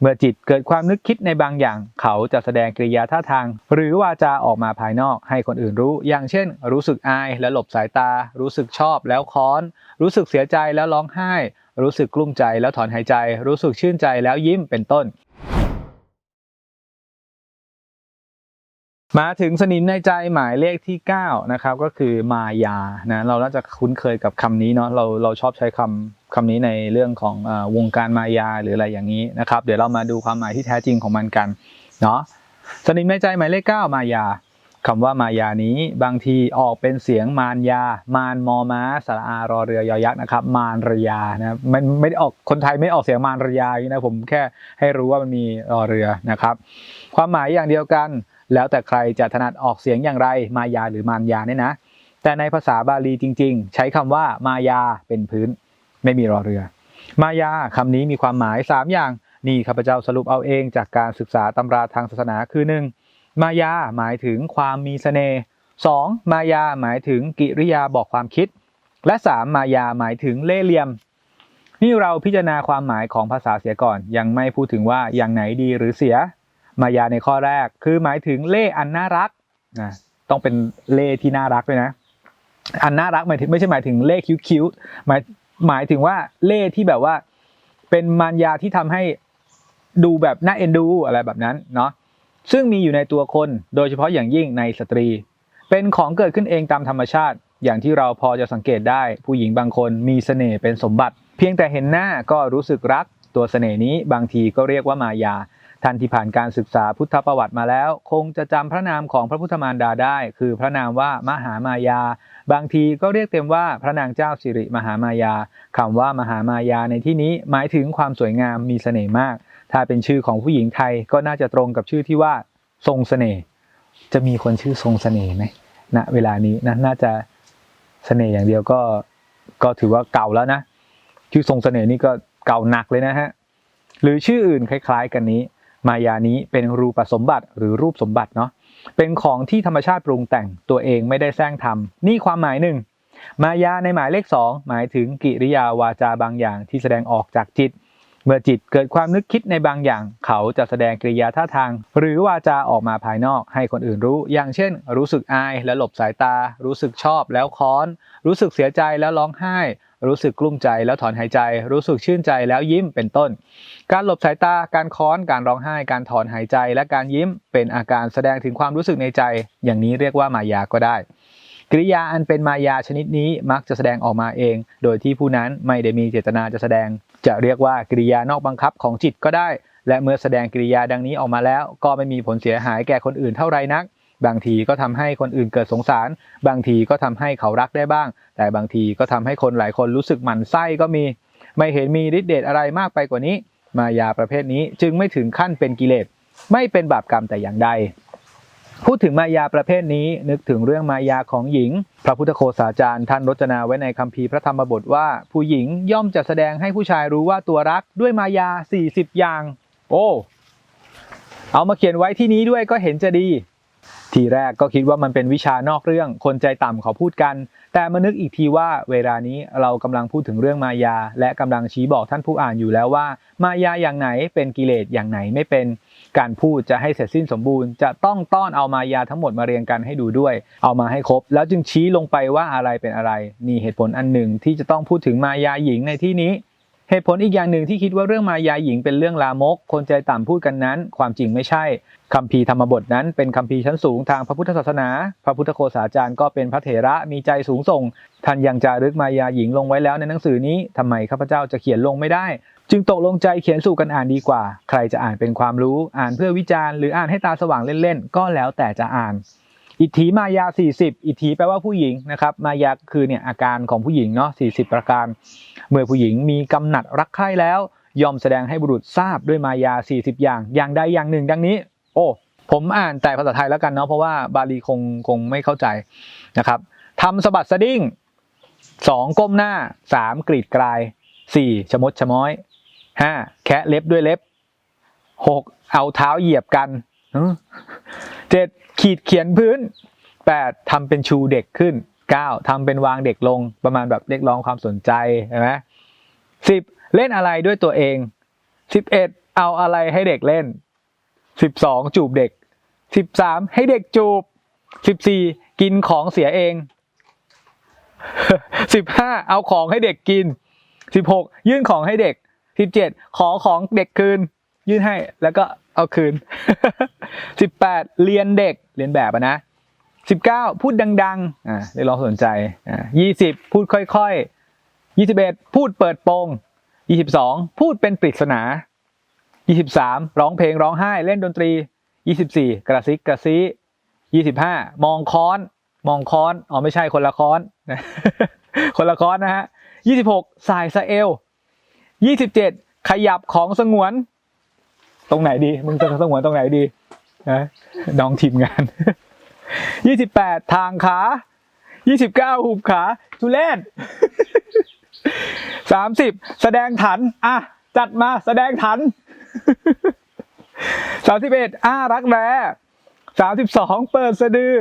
เมื่อจิตเกิดความนึกคิดในบางอย่าง เขาจะแสดงกริยาท่าทาง หรือวาจาออกมาภายนอกให้คนอื่นรู้ อย่างเช่น รู้สึกอายและหลบสายตา รู้สึกชอบแล้วค้อน รู้สึกเสียใจแล้วร้องไห้ รู้สึกกลุ้มใจแล้วถอนหายใจ รู้สึกชื่นใจแล้วยิ้มเป็นต้น มาถึงสนิมในใจหมายเลขที่ 9 นะครับ ก็คือมายานะเราน่าจะคุ้นเคยกับคำนี้เนาะเราเราชอบใช้คำคำนี้ในเรื่องของอวงการมายาหรืออะไรอย่างนี้นะครับ เดี๋ยวเรามาดูความหมายที่แท้จริงของมันกันเนาะสนิมในใจหมายเลข 9 มายาคำว่ามายานี้บางทีออกเป็นเสียงมารยา มารมอม้าสระอารอเรือยอยักษ์นะครับ มารรยานะมันไม่ได้ออกคนไทยไม่ออกเสียงมารรยาอย่างนี้นะผมแค่ให้รู้ว่ามันมีรอเรือนะครับ ความหมายอย่างเดียวกัน แล้วแต่ใครจะถนัดออกเสียงอย่างไรมายาหรือมารยาเนี่ยนะ แต่ในภาษาบาลีจริง ๆ ใช้คำว่ามายาเป็นพื้น ไม่มีรอเรือ มายาคำนี้มีความหมาย 3 อย่างนี่ข้าพเจ้าสรุปเอาเองจากการศึกษาตำราทางศาสนาคือ 1. มายาหมายถึงความมีเสน่ห์ 2. มายาหมายถึงกิริยาบอกความคิด และ 3. มายาหมายถึงเล่เหลี่ยม นี่เราพิจารณาความหมายของภาษาเสียก่อน ยังไม่พูดถึงว่าอย่างไหนดีหรือเสีย มายาในข้อแรก คือหมายถึงเล่อันน่ารักนะต้องเป็นเล่ที่น่ารักด้วยนะ อันน่ารักหมายถึงไม่ใช่หมายถึงเล่คิ้วๆหมายหมายถึงว่าเล่ที่แบบว่า เป็นมารยาที่ทำให้ดูแบบน่าเอ็นดูอะไรแบบนั้นเนาะซึ่งมีอยู่ในตัวคนโดยเฉพาะอย่างยิ่งในสตรี เป็นของเกิดขึ้นเองตามธรรมชาติ อย่างที่เราพอจะสังเกตได้ ผู้หญิงบางคนมีเสน่ห์เป็นสมบัติ เพียงแต่เห็นหน้าก็รู้สึกรักตัวเสน่ห์นี้บางทีก็เรียกว่ามายา ท่านที่ผ่านการศึกษาพุทธประวัติมาแล้ว คงจะจำพระนามของพระพุทธมารดาได้ คือพระนามว่ามหามายา บางทีก็เรียกเต็มว่าพระนางเจ้าสิริมหามายาคำว่ามหามายาในที่นี้หมายถึงความสวยงามมีเสน่ห์มาก ถ้าเป็นชื่อของผู้หญิงไทยก็น่าจะตรงกับชื่อที่ว่าทรงเสน่ห์จะมีคนชื่อทรงเสน่ห์ไหมณเวลานี้นะน่าจะเสน่ห์อย่างเดียวก็ก็ถือว่าเก่าแล้วนะชื่อทรงเสน่ห์นี่ก็เก่าหนักเลยนะฮะหรือชื่ออื่นคล้าย ๆ กันนี้ มายานี้เป็นรูปสมบัติหรือรูปสมบัติเนาะเป็นของที่ธรรมชาติปรุงแต่งตัวเองไม่ได้แสร้งทำนี่ความหมายหนึ่ง มายาในหมายเลข 2 หมายถึงกิริยาวาจาบางอย่างที่แสดงออกจากจิต เมื่อจิตเกิดความนึกคิดในบางอย่าง เขาจะแสดงกริยาท่าทาง หรือวาจาออกมาภายนอกให้คนอื่นรู้ อย่างเช่น รู้สึกอายและหลบสายตา รู้สึกชอบแล้วค้อน รู้สึกเสียใจแล้วร้องไห้ รู้สึกกลุ้มใจแล้วถอนหายใจ รู้สึกชื่นใจแล้วยิ้มเป็นต้น การหลบสายตา การค้อน การร้องไห้ การถอนหายใจ และการยิ้ม เป็นอาการแสดงถึงความรู้สึกในใจ อย่างนี้เรียกว่ามายาก็ได้กริยาอันเป็นมายาชนิดนี้มักจะแสดงออกมาเอง โดยที่ผู้นั้นไม่ได้มีเจตนาจะแสดง จะเรียกว่ากริยานอกบังคับของจิตก็ได้ และเมื่อแสดงกริยาดังนี้ออกมาแล้ว ก็ไม่มีผลเสียหายแก่คนอื่นเท่าไรนัก บางทีก็ทำให้คนอื่นเกิดสงสาร บางทีก็ทำให้เขารักได้บ้าง แต่บางทีก็ทำให้คนหลายคนรู้สึกหมั่นไส้ก็มี ไม่เห็นมีฤทธิ์เดชอะไรมากไปกว่านี้ มายาประเภทนี้จึงไม่ถึงขั้นเป็นกิเลสไม่เป็นบาปกรรมแต่อย่างใด พูดถึงมายาประเภทนี้นึกถึงเรื่องมายาของหญิง พระพุทธโฆษาจารย์ท่านรจนาไว้ในคัมภีร์พระธรรมบทว่า ผู้หญิงย่อมจะแสดงให้ผู้ชายรู้ว่าตัวรักด้วยมายา 40 อย่าง โอ้ เอามาเขียนไว้ที่นี้ด้วยก็เห็นจะดี ทีแรกก็คิดว่ามันเป็นวิชานอกเรื่องคนใจต่ำเขาพูดกัน แต่มานึกอีกทีว่าเวลานี้เรากำลังพูดถึงเรื่องมายา และกำลังชี้บอกท่านผู้อ่านอยู่แล้วว่า มายาอย่างไหนเป็นกิเลสอย่างไหนไม่เป็น การพูดจะให้เสร็จสิ้นสมบูรณ์ จะต้องต้อนเอามายาทั้งหมดมาเรียงกันให้ดูด้วย เอามาให้ครบ แล้วจึงชี้ลงไปว่าอะไรเป็นอะไร นี่เหตุผลอันหนึ่งที่จะต้องพูดถึงมายาหญิงในที่นี้ เหตุผลอีกอย่างหนึ่งที่คิดว่าเรื่องมายาหญิงเป็นเรื่องลามก คนใจต่ำพูดกันนั้น ความจริงไม่ใช่คัมภีร์ธรรมบทนั้นเป็นคัมภีร์ชั้นสูงทางพระพุทธศาสนา พระพุทธโฆษาจารย์ก็เป็นพระเถระมีใจสูงส่งท่านยังจารึกมายาหญิงลงไว้แล้วในหนังสือนี้ทำไมข้าพเจ้าจะเขียนลงไม่ได้ จึงตกลงใจเขียนสู่กันอ่านดีกว่า ใครจะอ่านเป็นความรู้อ่านเพื่อวิจารณ์หรืออ่านให้ตาสว่างเล่นๆ ก็แล้วแต่จะอ่าน อิทธิมายา 40 อิทธิแปลว่าผู้หญิงนะครับ มายาคือเนี่ยอาการของผู้หญิงเนาะ40 ประการ เมื่อผู้หญิงมีกำหนัดรักใคร่แล้ว ยอมแสดงให้บุรุษทราบด้วยมายา 40 อย่าง อย่างใดอย่างหนึ่ง ดังนี้ โอ้ผมอ่านแต่ภาษาไทยแล้วกันเนาะเพราะว่าบาลีคงคงไม่เข้าใจนะครับทำสะบัดสะดิ้ง 2 ก้มหน้า 3 กรีดกลาย 4 ชมดชม้อย 5 แคะเล็บด้วยเล็บ 6 เอาเท้าเหยียบกันเจ็ดขีดเขียนพื้น 8ทำเป็นชูเด็กขึ้น 9ทำเป็นวางเด็กลงประมาณแบบเรียกร้องความสนใจใช่ไหมสิบเล่นอะไรด้วยตัวเอง 11 เอาอะไรให้เด็กเล่นสิบสองจูบเด็กสิบสามให้เด็กจูบสิบสี่กินของเสียเองสิบห้าเอาของให้เด็กกินสิบหกยื่นของให้เด็ก สิบเจ็ดขอของเด็กคืน ยื่นให้แล้วก็เอาคืนสิบแปดเรียนเด็กเรียนแบบะนะสิบเก้าพูดดังๆอ่าได้องสนใจอ่ายี่สิบพูดค่อยๆยี่สิบเอ็ดพูดเปิดโปงยี่สิบสองพูดเป็นปริศนายี่สิบสามร้องเพลงร้องไห้เล่นดนตรียี่สิบสี่กระซิกกระซียี่สิบห้ามองค้อน มองค้อนอ๋อไม่ใช่คนละค้อนคนละค้อนนะฮะยี่สิบหกสายสะเอล ยี่สิบเจ็ดขยับของสงวน ตรงไหนดี มึงจะสงวนตรงไหนดีนะน้องทีมงานยี่สิบแปดทางขายี่สิบเก้าหุบขาทุเล่นสามสิบแสดงถัน อะ จัดมาแสดงถันสามสิบเอ็ดอ้ารักแร้สามสิบสองเปิดสะดือ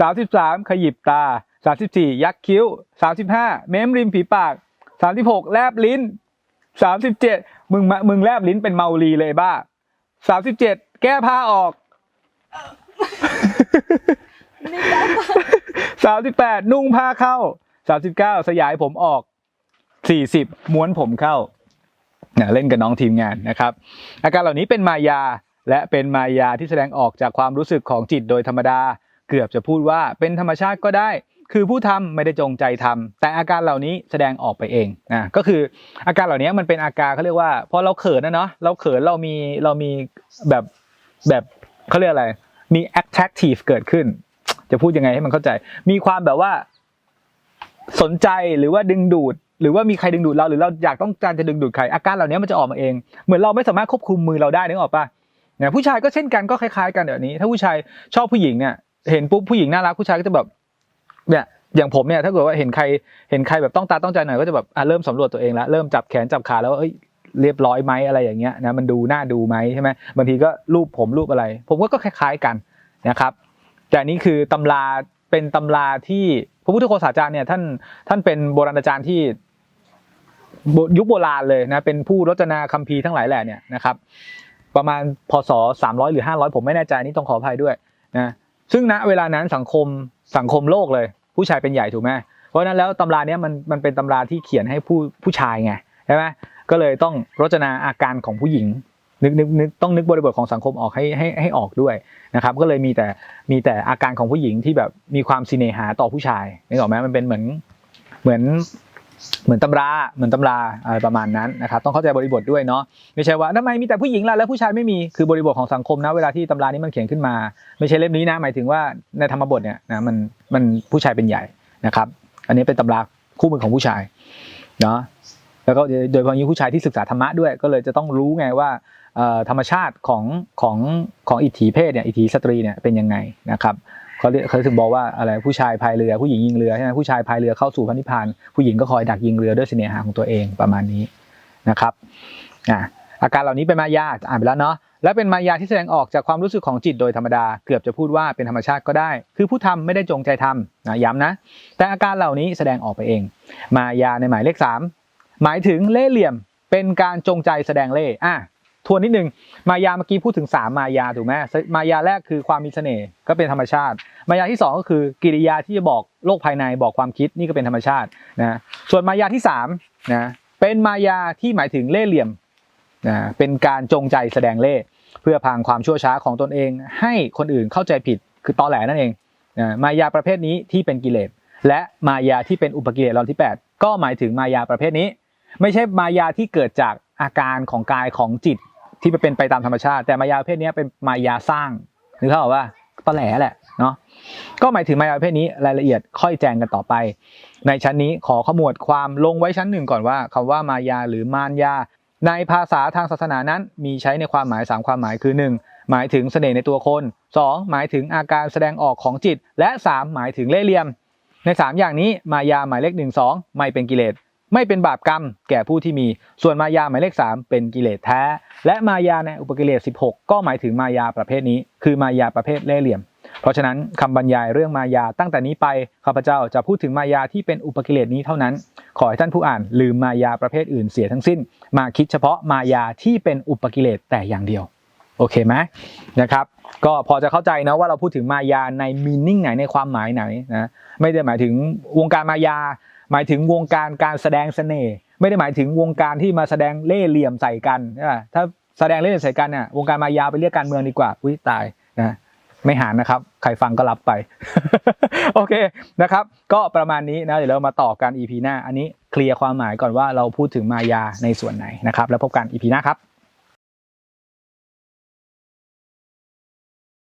สามสิบสามขยิบตาสามสิบสี่ยักคิ้วสามสิบห้าเม้มริมฝีปากสามสิบหกแลบลิ้น สามสิบเจ็ดมึงมึงแลบลิ้นเป็นเมาลีเลยบ้าสามสิบเจ็ดแก้ผ้าออกสามสิบแปดนุ่งผ้าเข้าสามสิบเก้าสยายผมออกสี่สิบม้วนผมเข้านะเล่นกับน้องทีมงานนะครับ อาการเหล่านี้เป็นมายาและเป็นมายาที่แสดงออกจากความรู้สึกของจิตโดยธรรมดา เกือบจะพูดว่าเป็นธรรมชาติก็ได้ คือผู้ทำไม่ได้จงใจทำแต่อาการเหล่านี้แสดงออกไปเองนะก็คืออาการเหล่านี้มันเป็นอาการเขาเรียกว่าพอเราเขินนะเนาะเราเขินเรามีเรามีแบบแบบเขาเรียกอะไรมี attractive เกิดขึ้น จะพูดยังไงให้มันเข้าใจ มีความแบบว่าสนใจหรือว่าดึงดูด หรือว่ามีใครดึงดูดเราหรือเราอยากต้องการจะดึงดูดใครอาการเหล่านี้มันจะออกมาเอง เหมือนเราไม่สามารถควบคุมมือเราได้นึกออกปะเนี่ยผู้ชายก็เช่นกันก็คล้ายๆกันแบบนี้ ถ้าผู้ชายชอบผู้หญิงเนี่ยเห็นปุ๊บผู้หญิงน่ารักผู้ชายก็จะแบบ เนี่ยอย่างผมเนี่ยถ้าเกิดว่าเห็นใครเห็นใครแบบต้องตาต้องใจหน่อยก็จะแบบอะเริ่มสำรวจตัวเองแล้วเริ่มจับแขนจับขาแล้วเอ้ยเรียบร้อยไหมอะไรอย่างเงี้ยนะมันดูน่าดูไหมใช่ไหมบางทีก็รูปผมรูปอะไร ผมว่าก็คล้าย ๆกันนะครับแต่อันนี้คือตำราเป็นตำราที่พระพุทธโฆษาจารย์เนี่ยท่านท่านเป็นโบราณอาจารย์ที่ยุคโบราณเลยนะเป็นผู้รจนาคัมภีร์ทั้งหลายแหล่เนี่ยนะครับประมาณพศ300 หรือ 500 ผมไม่แน่ใจนี่ต้องขออภัยด้วยนะซึ่งณเวลานั้นสังคมสังคมโลกเลย ผู้ชายเป็นใหญ่ถูกไหมเพราะนั้นแล้วตำราเนี้ยมันมันเป็นตำราที่เขียนให้ผู้ผู้ชายไงใช่ไหมก็เลยต้องรจนาอาการของผู้หญิงนึกนึกนึกต้องนึกบริบทของสังคมออกให้ให้ให้ออกด้วยนะครับ ก็เลยมีแต่มีแต่อาการของผู้หญิงที่แบบมีความสิเนหาต่อผู้ชายนึกออกไหมมันเป็นเหมือนเหมือน เหมือนตำราเหมือนตำราอะไรประมาณนั้นนะครับต้องเข้าใจบริบทด้วยเนาะไม่ใช่ว่าทำไมมีแต่ผู้หญิงล่ะแล้วผู้ชายไม่มีคือบริบทของสังคมนะเวลาที่ตำรานี้มันเขียนขึ้นมา ไม่ใช่เล่มนี้นะหมายถึงว่าในธรรมบทเนี่ยนะมันมันผู้ชายเป็นใหญ่นะครับ อันนี้เป็นตำราคู่มือของผู้ชายเนาะแล้วก็โดยเฉพาะยิ่งผู้ชายที่ศึกษาธรรมะด้วย ก็เลยจะต้องรู้ไงว่าธรรมชาติของของของอิทธิเพศเนี่ยอิทธิสตรีเนี่ยเป็นยังไงนะครับ เขาเรียกเขาถึงบอกว่าอะไรผู้ชายพายเรือผู้หญิงยิงเรือใช่ไหมผู้ชายพายเรือเข้าสู่พระนิพพานผู้หญิงก็คอยดักยิงเรือด้วยเสน่หาของตัวเองประมาณนี้นะครับอ่าอาการเหล่านี้เป็นมายาอ่านไปแล้วเนาะและเป็นมายาที่แสดงออกจากความรู้สึกของจิตโดยธรรมดา เกือบจะพูดว่าเป็นธรรมชาติก็ได้ คือผู้ทำไม่ได้จงใจทำนะย้ำนะ แต่อาการเหล่านี้แสดงออกไปเอง มายาในหมายเลขสามหมายถึงเล่ห์เหลี่ยมเป็นการจงใจแสดงเล่ห์อะ ทวนนิดนึงมายาเมื่อกี้พูดถึงสามมายาถูกไหมมายาแรกคือความมีเสน่ห์ก็เป็นธรรมชาติ มายาที่สองก็คือกิริยาที่จะบอกโลกภายในบอกความคิดนี่ก็เป็นธรรมชาตินะส่วนมายาที่สามนะเป็นมายาที่หมายถึงเล่ห์เหลี่ยมนะเป็นการจงใจแสดงเล่ห์เพื่อพรางความชั่วช้าของตนเอง ให้คนอื่นเข้าใจผิดคือตอแหลนั่นเองนะมายาประเภทนี้ที่เป็นกิเลสและมายาที่เป็นอุปกิเลสลำที่ 8 ก็หมายถึงมายาประเภทนี้ ไม่ใช่มายาที่เกิดจากอาการของกายของจิต ที่เป็นไปตามธรรมชาติ แต่มายาประเภทนี้เป็นมายาสร้างนึกเขาพอกว่าตอแหลแหละเนาะก็หมายถึงมายาประเภทนี้รายละเอียดค่อยแจงกันต่อไป ในชั้นนี้ขอขมวดความลงไว้ชั้นหนึ่งก่อนว่าคำว่ามายาหรือมารยา ในภาษาทางศาสนานั้นมีใช้ในความหมายสามความหมายคือ 1. หมายถึงเสน่ห์ในตัวคน 2. หมายถึงอาการแสดงออกของจิต และ 3. หมายถึงเล่ห์เหลี่ยม ใน 3 อย่างนี้มายาหมายเลข1 2 ไม่เป็นกิเลส ไม่เป็นบาปกรรมแก่ผู้ที่มี ส่วนมายาหมายเลข 3 เป็นกิเลสแท้ และมายาในอุปกิเลส 16 ก็หมายถึงมายาประเภทนี้ คือมายาประเภทเล่ห์เหลี่ยม เพราะฉะนั้นคำบรรยายเรื่องมายาตั้งแต่นี้ไปข้าพเจ้าจะพูดถึงมายาที่เป็นอุปกิเลสนี้เท่านั้น ขอให้ท่านผู้อ่านลืมมายาประเภทอื่นเสียทั้งสิ้น มาคิดเฉพาะมายาที่เป็นอุปกิเลสแต่อย่างเดียวโอเคไหมนะครับก็พอจะเข้าใจนะว่าเราพูดถึงมายาในมีนิ่งไหนในความหมายไหนนะไม่ได้หมายถึงวงการมายา หมายถึงวงการการแสดงเสน่ห์ไม่ได้หมายถึงวงการที่มาแสดงเล่ห์เหลี่ยมใส่กันใช่ป่ะถ้าแสดงเล่ห์เหลี่ยมใส่กันเนี่ยวงการมายาไปเรียกการเมืองดีกว่าอุ้ยตายนะไม่หานนะครับ ใครฟังก็รับไป โอเคนะครับ ก็ประมาณนี้นะเดี๋ยวเรามาต่อกัน EP หน้า อันนี้เคลียร์ความหมายก่อนว่าเราพูดถึงมายาในส่วนไหนนะครับ แล้วพบกัน EP หน้าครับ